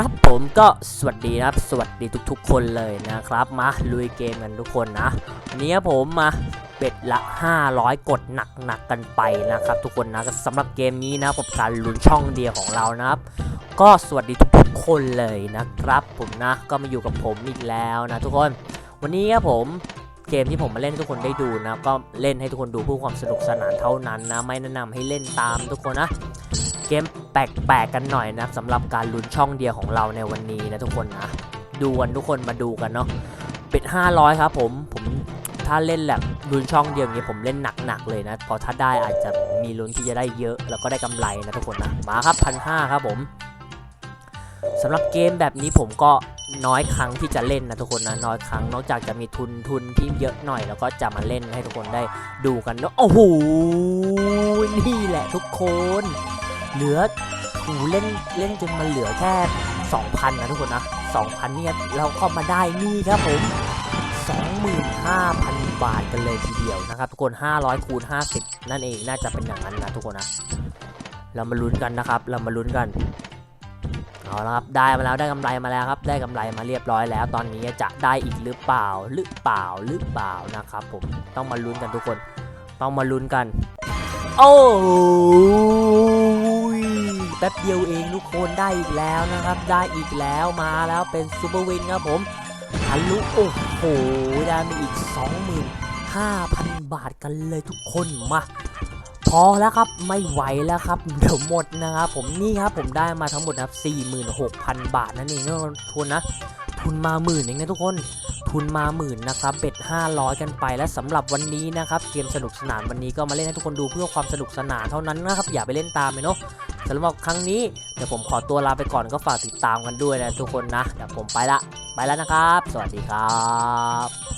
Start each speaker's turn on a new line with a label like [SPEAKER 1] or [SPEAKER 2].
[SPEAKER 1] ครับผมก็สวัสดีนะครับ สวัสดีทุกๆ คนเลยนะครับ มาลุยเกมกันทุกคนนะวันนี้ผมมาเบ็ดละ 500 กดหนักๆกันไปนะครับ ทุกคนนะสำหรับเกมนี้นะกับการลุ้นช่องเดียวของเรานะครับ ก็สวัสดีทุกๆคนเลยนะครับ ผมนะก็มาอยู่กับผมอีกแล้วนะทุกคน วันนี้ครับผมเกมที่ผมมาเล่นทุกคนได้ดูนะก็เล่นให้ทุกคนดูเพื่อความสนุกสนานเท่านั้นนะ ไม่แนะนำให้เล่นตามทุกคนนะ เกมแปลกๆกันหน่อยนะสำหรับการลุ้นช่องเดียวของเราในวันนี้นะทุกคนนะดูกันทุกคนมาดูกันเนาะปิด 500 ครับผมผมถ้าเล่นแบบลุ้นช่องเดียวงนี้ผมเล่นหนักๆเลยนะพอถ้าได้อาจจะมีลุ้นที่จะได้เยอะ แล้วก็ได้กำไรนะทุกคนนะมาครับพันห้าครับผมสำหรับเกมแบบนี้ผมก็น้อยครั้งที่จะเล่นนะทุกคนนะน้อยครั้งนอกจากจะมีทุนทุนที่เยอะหน่อย แล้วก็จะมาเล่นให้ทุกคนได้ดูกันเนาะโอ้โหนี่แหละทุกคน เหลือหูเล่นเล่นจนมันเหลือแค่ 2,000 นะทุกคนนะ 2,000 เนี่ยเราก็มาได้นี่ครับผม 25,000 บาทกันเลยทีเดียวนะครับทุกคน 500คูณ50 นั่นเองน่าจะเป็นอย่างนั้นนะทุกคนนะ เรามาลุ้นกันนะครับ เรามาลุ้นกันเอาละครับได้มาแล้วได้กำไรมาแล้วครับ ได้กำไรมาเรียบร้อยแล้ว ตอนนี้จะได้อีกหรือเปล่าหรือเปล่าหรือเปล่านะครับ ผมต้องมาลุ้นกันทุกคน ต้องมาลุ้นกัน โอ้ แป๊บเดียวเองทุกคนได้อีกแล้วนะครับ ได้อีกแล้วมาแล้วเป็นซูเปอร์วินครับผมทะลุโอ้โหได้มาอีก 25,000 บาทกันเลยทุกคนมาพอแล้วครับไม่ไหวแล้วครับเดี๋ยวหมดนะครับผมนี่ครับผมได้มาทั้งหมดนะครับ 46,000 บาทนั่นเองนะทุนนะ ทุนมาหมื่นเองนะทุกคนทุนมาหมื่นนะครับเบ็ด500 กันไปและสำหรับวันนี้นะครับเกมสนุกสนานวันนี้ก็มาเล่นให้ทุกคนดูเพื่อความสนุกสนานเท่านั้นนะครับอย่าไปเล่นตามเลยเนาะ สำหรับครั้งนี้เดี๋ยวผมขอตัวลาไปก่อนก็ฝากติดตามกันด้วยนะทุกคนนะเดี๋ยวผมไปละไปแล้วนะครับ สวัสดีครับ